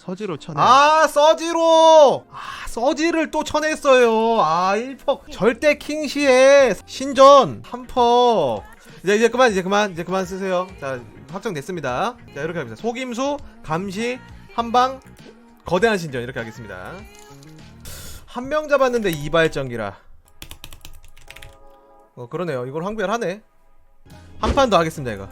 서지로 쳐내. 아 서지로! 아 서지를 또 쳐냈어요. 아 1퍼. 절대 킹시에 신전. 한퍼. 이제 이제 그만 이제 그만 이제 그만 쓰세요. 자 확정됐습니다. 자 이렇게 합니다. 속임수 감시 한방 거대한 신전. 이렇게 하겠습니다. 한 명 잡았는데 이발전기라. 어 그러네요. 이걸 황별하네. 한 판 더 하겠습니다 이거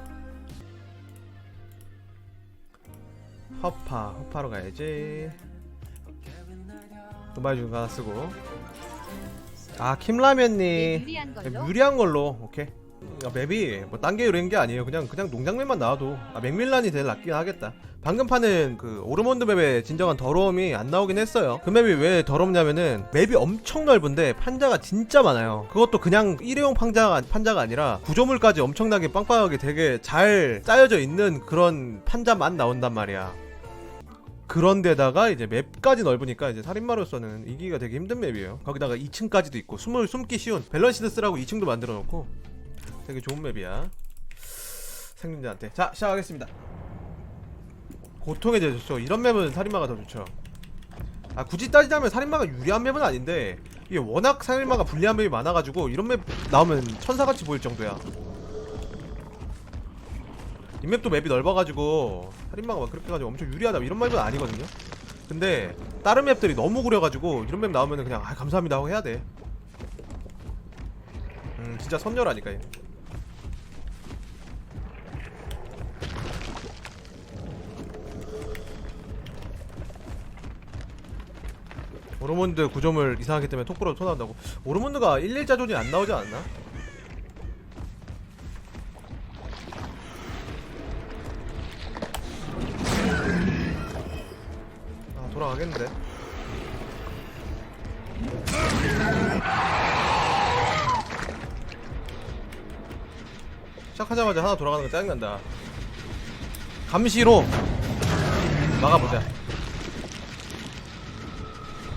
허파 허파로 가야지. 도발 중 하나 쓰고. 아 킴라면님 유리한 걸로? 네, 유리한 걸로. 오케이. 아, 맵이 뭐 딴게 이런 게 아니에요. 그냥 그냥 농장맵만 나와도. 아, 맥밀란이 제일 낫긴 하겠다. 방금 판은 그 오르몬드 맵의 진정한 더러움이 안 나오긴 했어요. 그 맵이 왜 더럽냐면은 맵이 엄청 넓은데 판자가 진짜 많아요. 그것도 그냥 일회용 판자가, 판자가 아니라 구조물까지 엄청나게 빵빵하게 되게 잘 짜여져 있는 그런 판자만 나온단 말이야 그런데다가 이제 맵까지 넓으니까 이제 살인마로서는 이기가 되게 힘든 맵이에요. 거기다가 2층까지도 있고 숨을 숨기 쉬운 밸런시드 쓰라고 2층도 만들어 놓고 되게 좋은 맵이야. 생존자한테 자 시작하겠습니다. 고통의 제조죠. 이런 맵은 살인마가 더 좋죠. 아 굳이 따지자면 살인마가 유리한 맵은 아닌데 이게 워낙 살인마가 불리한 맵이 많아가지고 이런 맵 나오면 천사같이 보일 정도야. 이 맵도 맵이 넓어가지고 살인마가 막 그렇게 가지고 엄청 유리하다 이런 맵은 아니거든요. 근데 다른 맵들이 너무 구려가지고 이런 맵 나오면은 그냥 아 감사합니다 하고 해야 돼. 음 진짜 선녀라니까. 얘. 오르몬드 구조물 이상하기 때문에 톡으로 토나온다고 오르몬드가 11자존이 안 나오지 않나? 가겠는데. 시작하자마자 하나 돌아가는 거 짜증난다. 감시로 막아보자.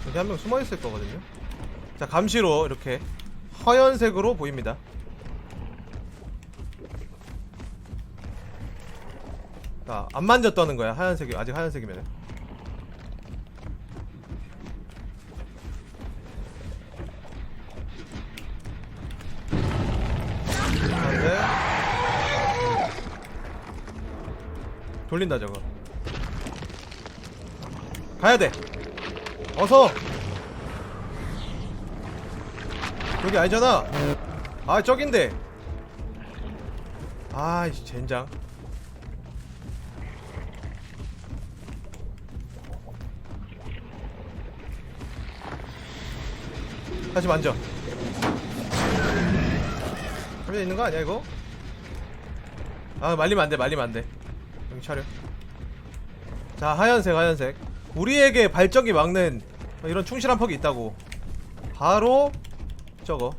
여기 한 명 숨어있을 거거든요. 자 감시로 이렇게 허연색으로 보입니다. 자, 안 만졌다는 거야 하얀색이 아직 하얀색이면 돌린다 저거. 가야돼. 어서! 여기 아니잖아. 아 저긴데. 아이씨 젠장. 다시 만져. 그래 있는 거 아니야 이거? 아 말리면 안돼 말리면 안돼 여기 차려. 자 하얀색 하얀색. 우리에게 발전기 막는 이런 충실한 퍽이 있다고. 바로 저거.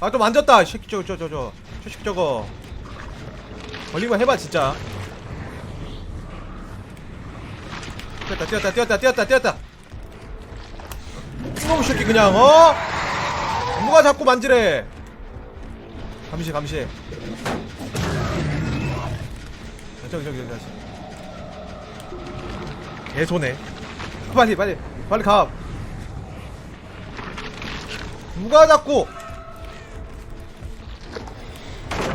아 또 만졌다. 이 새끼 저거 저거 저거 저. 새끼 저거. 걸리면 해봐 진짜. 뛰었다 뛰었다 뛰었다 뛰었다 뛰었다 이놈 새끼 그냥 어? 누가 자꾸 만지래? 감시 감시. 저기 저기 저기 다시. 개소네 빨리 빨리 빨리 가. 누가 자꾸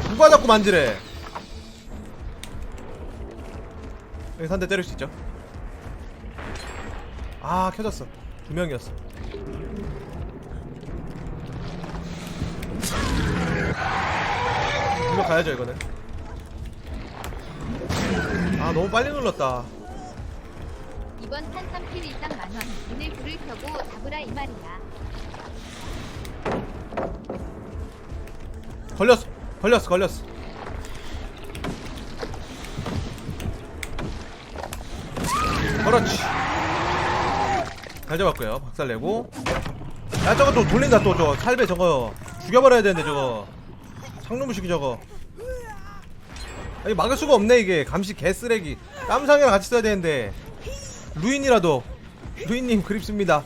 누가 자꾸 만지래? 여기서 한 대 때릴 수 있죠? 아 켜졌어. 두 명이었어 이거 가야죠 이거는. 아 너무 빨리 눌렀다. 이번 판 3킬 일당 만원. 오늘 불을 켜고 잡으라 이 말이야. 걸렸어. 걸렸어 걸렸어. 그렇지. 잘 잡았고요. 박살내고. 야 저거 또 돌린다 또 저. 살배 저거 죽여버려야 되는데 저거. 상놈무식이 저거. 아니 막을 수가 없네 이게. 감시 개쓰레기. 깜상이랑 같이 써야 되는데. 루인이라도. 루인님 그립습니다.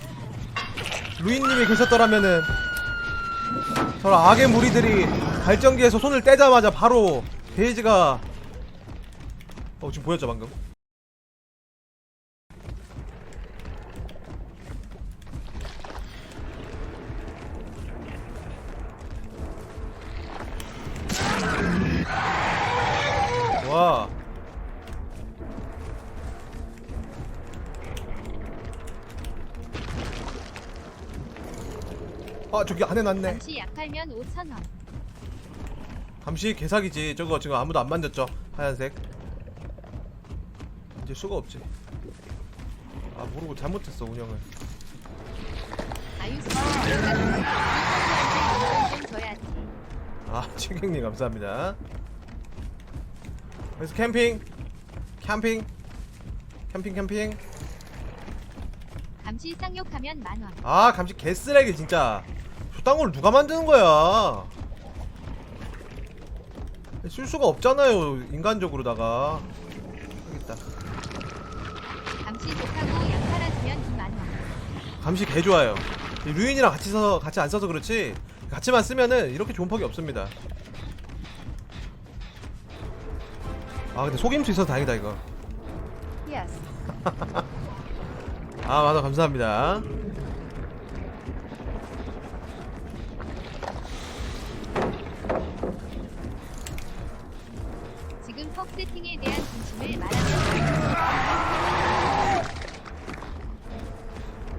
루인님이 계셨더라면은 저런 악의 무리들이 발전기에서 손을 떼자마자 바로 게이지가 어 지금 보였죠 방금 아 저기 안에 놨네. 잠시 약팔면 5,000원. 감시 개사기지. 저거 지금 아무도 안 만졌죠? 하얀색. 이제 수가 없지. 아 모르고 잘못했어 운영을. 줘야지. 아 최경님 감사합니다. 그래서 캠핑. 캠핑. 캠핑 캠핑. 감시 쌍욕하면 만원. 아 감시 개쓰레기 진짜 저딴 걸 누가 만드는 거야 쓸 수가 없잖아요 인간적으로다가 있다 감시 좋다고 약 팔아주면 2만원. 감시 개 좋아요. 이 루인이랑 같이 서 같이 안 써서 그렇지 같이만 쓰면은 이렇게 좋은 퍽이 없습니다. 아 근데 속임수 있어서 다행이다 이거. 예스. 아 맞아 감사합니다. 지금 퍽 세팅에 대한 진심을 말하면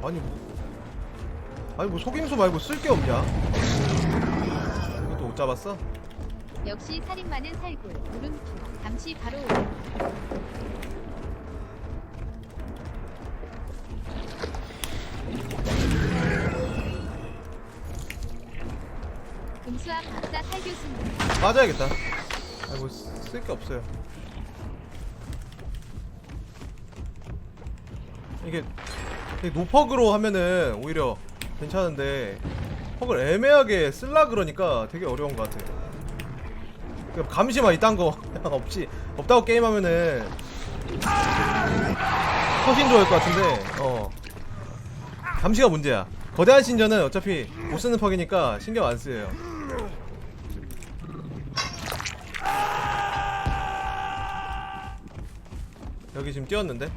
아니 뭐 아니 뭐 속임수 말고 쓸 게 없냐? 이것도 못 잡았어? 역시 살인마는 살굴. 물음표. 감시 바로 오. 금수학 박사 살 교수님. 맞아야겠다. 아니 뭐쓸 게 없어요. 이게, 이게 노퍽으로 하면은 오히려 괜찮은데 퍽을 애매하게 쓸라 그러니까 되게 어려운 것 같아. 그 감시만 이딴 거 없지 없다고 게임하면은 훨씬 좋을 것 같은데 어 감시가 문제야. 거대한 신전은 어차피 못 쓰는 퍽이니까 신경 안 쓰여요. 여기 지금 뛰었는데?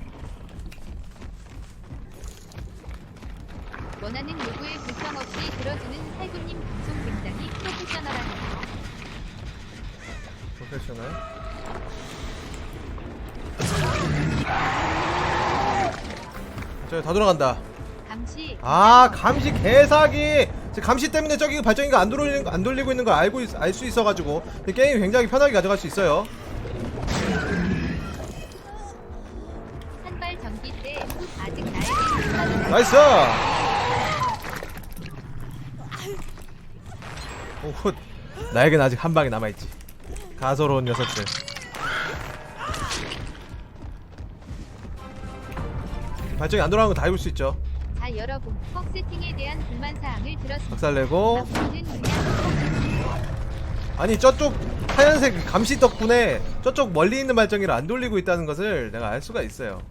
원하는 요구에 불평 없이 들어주는 살구님 방송 굉장히 프로페셔널합니다. 프로페셔널? 저기 다 돌아간다. 감시. 아 감시 개사기! 지금 감시 때문에 저기 발전기가 안 돌리는 거- 안 돌리고 있는 걸 알고 알 수 있어가지고 이 게임 굉장히 편하게 가져갈 수 있어요 나이스! 오 나에겐 아직 한 방이 남아있지. 가소로운 녀석들. 발전기 안 돌아가는 거 다 입을 수 있죠. 자 여러분 퍽 세팅에 대한 불만 사항을 들었습니다. 박살내고. 아니 저쪽 하얀색 감시 덕분에 저쪽 멀리 있는 발전기를 안 돌리고 있다는 것을 내가 알 수가 있어요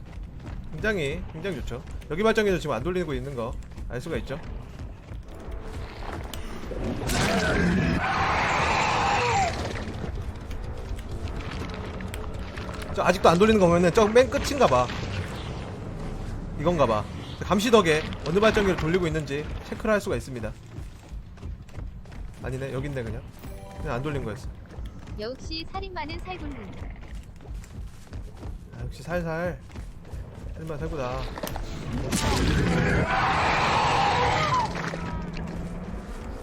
굉장히 굉장히 좋죠. 여기 발전기도 지금 안 돌리고 있는 거 알 수가 있죠. 저 아직도 안 돌리는 거 보면은 저 맨 끝인가 봐. 이건가 봐. 감시 덕에 어느 발전기를 돌리고 있는지 체크를 할 수가 있습니다. 아니네 있네 그냥. 그냥 안 돌린 거였어. 역시 살인마는 살굴님. 아, 역시 살살 살만 살구다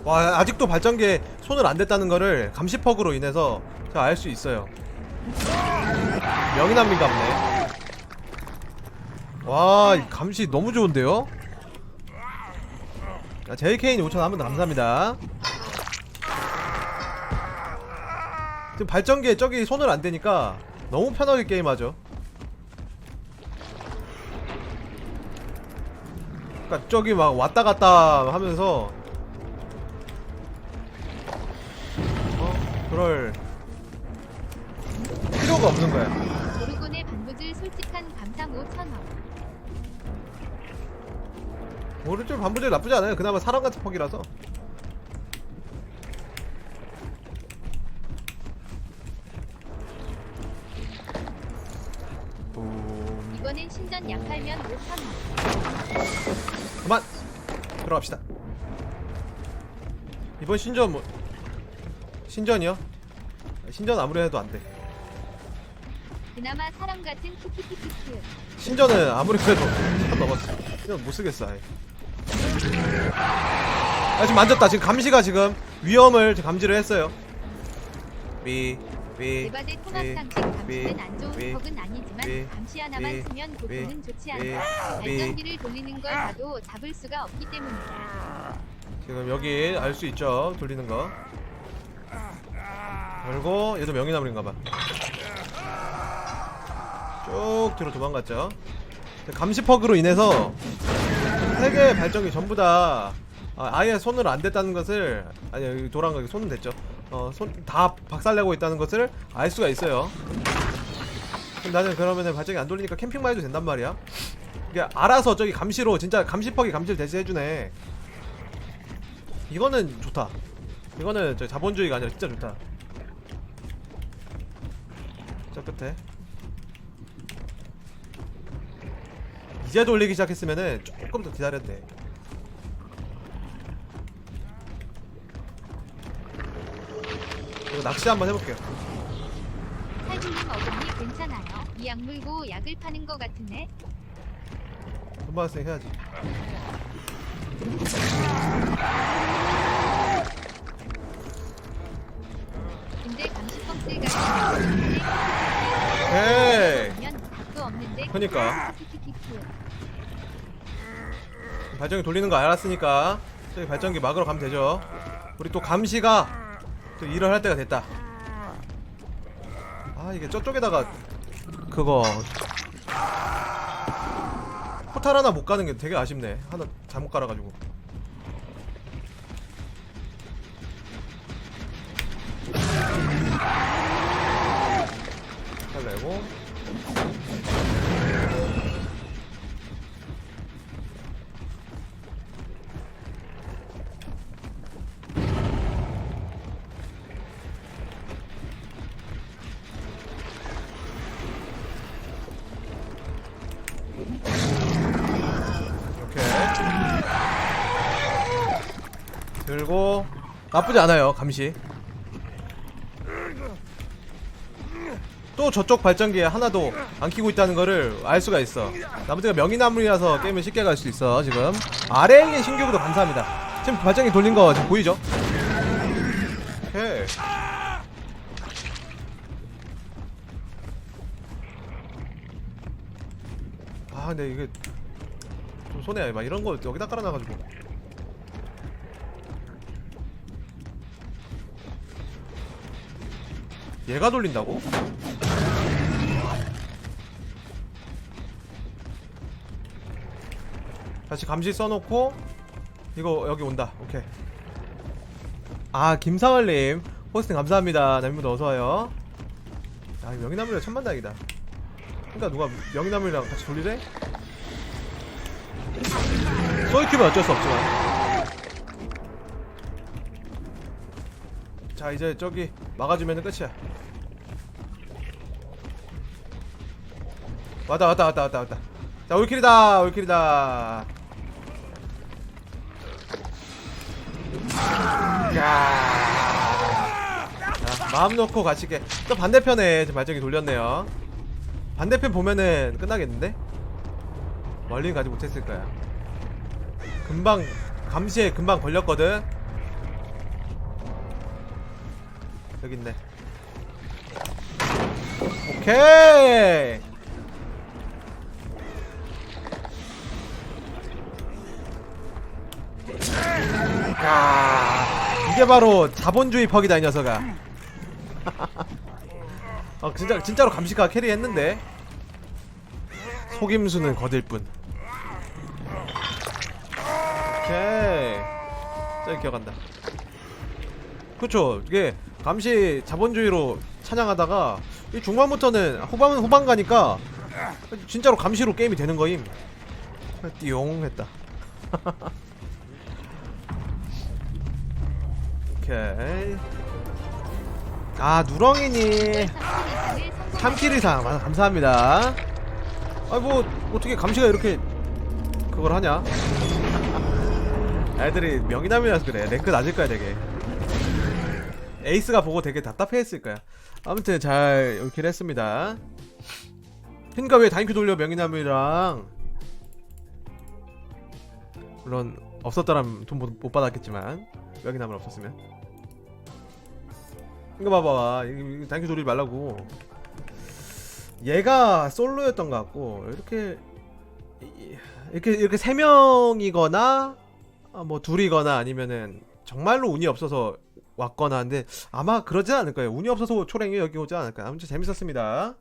와 아직도 발전기에 손을 안 댔다는 거를 감시퍽으로 인해서 제가 알 수 있어요. 명인한민갑네. 와이 감시 너무 좋은데요? 자, JK님 5천 한번 더 감사합니다. 지금 발전기에 저기 손을 안 대니까 너무 편하게 게임하죠 그러니까 저기 막 왔다 갔다 하면서 어? 그럴 필요가 없는 거야 오르곤의 반부들 솔직한 감상 5천원. 오른쪽 반부절 나쁘지 않아요 그나마 사람 같은 퍽이라서 그만 들어갑시다. 이번 신전 뭐 신전이요? 신전 아무리 해도 안 돼. 그나마 사람 같은 키키키키키 신전은 아무리 그래도 한 넘었어. 신전 못 쓰겠어. 아예. 아 지금 만졌다. 지금 감시가 지금 위험을 감지를 했어요. 삐, 삐, 대바대 삐, 통합 상식 감시는 안 좋은 삐, 턱은 아니지만 삐, 감시 하나만 삐, 쓰면 고통은 좋지 삐. 발전기를 돌리는 걸 봐도 잡을 수가 없기 때문이다 지금 여기 알 수 있죠 돌리는 거 그리고 얘도 명이나물인가봐 쭉 뒤로 도망갔죠 감시 퍽으로 인해서 세 개의 발전기 전부 다 아, 아예 손을 안 댔다는 것을 아니 여기 돌아간 거 손은 됐죠 어 손 다 박살내고 있다는 것을 알 수가 있어요. 그럼 나는 그러면은 발전기 안 돌리니까 캠핑만 해도 된단 말이야. 이게 알아서 저기 감시로 진짜 감시퍽이 감시를 대신해주네. 이거는 좋다. 이거는 저 자본주의가 아니라 진짜 좋다. 저 끝에. 이제 돌리기 시작했으면은 조금 더 기다려도 이거 낚시 한번 해볼게요. 살구님 어금니 괜찮아요 이 약 물고 약을 파는 거 같으네 돈 받았으니 해야지. 근데 감시법들가 있는데 에이. 보면 답도 없는데 그니까. 키키키키키 발전기 돌리는 거 알았으니까 저기 발전기 막으러 가면 되죠. 우리 또 감시가 또 일을 할 때가 됐다. 아 이게 저쪽에다가 그거 포탈 하나 못 가는 게 되게 아쉽네. 하나 잘못 깔아가지고. 들고 나쁘지 않아요 감시. 또 저쪽 발전기에 하나도 안 키고 있다는 거를 알 수가 있어. 나머지가 명이나물이라서 게임을 쉽게 갈 수 있어 지금. 아래에 있는 신규구도 감사합니다. 지금 발전기 돌린 거 지금 보이죠? 오케이. 아 근데 이게 좀 손해 막 이런 거 여기다 깔아놔가지고 얘가 돌린다고? 다시 감시 써놓고 이거 여기 온다. 오케이. 아 김상월님. 호스팅 감사합니다. 남인분 어서와요. 아 명이나물이랑 천만다행이다. 그니까 누가 명이나물이랑 같이 돌리래? 쏘이큐면 어쩔 수 없지만 자 이제 저기 막아주면 끝이야. 왔다 왔다 왔다 왔다 왔다. 자 올킬이다 올킬이다. 야. 자, 마음 놓고 가시게. 또 반대편에 지금 발전기 돌렸네요. 반대편 보면은 끝나겠는데? 멀리는 가지 못했을 거야. 금방 감시에 금방 걸렸거든 여기 있네. 오케이! 야 이게 바로 자본주의 퍽이다 이 녀석아. 어 진짜 진짜로 감시가 캐리했는데. 속임수는 거들 뿐. 오케이. 저기 기억한다. 그쵸 이게 감시 자본주의로 찬양하다가 이 중반부터는 후반 후반 가니까 진짜로 감시로 게임이 되는 거임 띠용 했다 오케이 아 누렁이니 3킬 이상 아, 감사합니다 아 뭐 어떻게 감시가 이렇게 그걸 하냐? 애들이 명이남이라서 그래. 랭크 낮을 거야 되게. 에이스가 보고 되게 답답해했을 거야. 아무튼 잘 이렇게 했습니다. 그러니까 왜 다인큐 돌려 명이남이랑 물론 없었더라면 돈 못 받았겠지만 명이남은 없었으면. 이거 봐봐. 다인큐 돌리지 말라고. 얘가 솔로였던 것 같고 이렇게 이- 이렇게 이렇게 세 명이거나 아, 뭐 둘이거나 아니면은 정말로 운이 없어서 왔거나 한데 아마 그러진 않을 거예요. 운이 없어서 초랭이 여기 오지 않을까. 아무튼 재밌었습니다.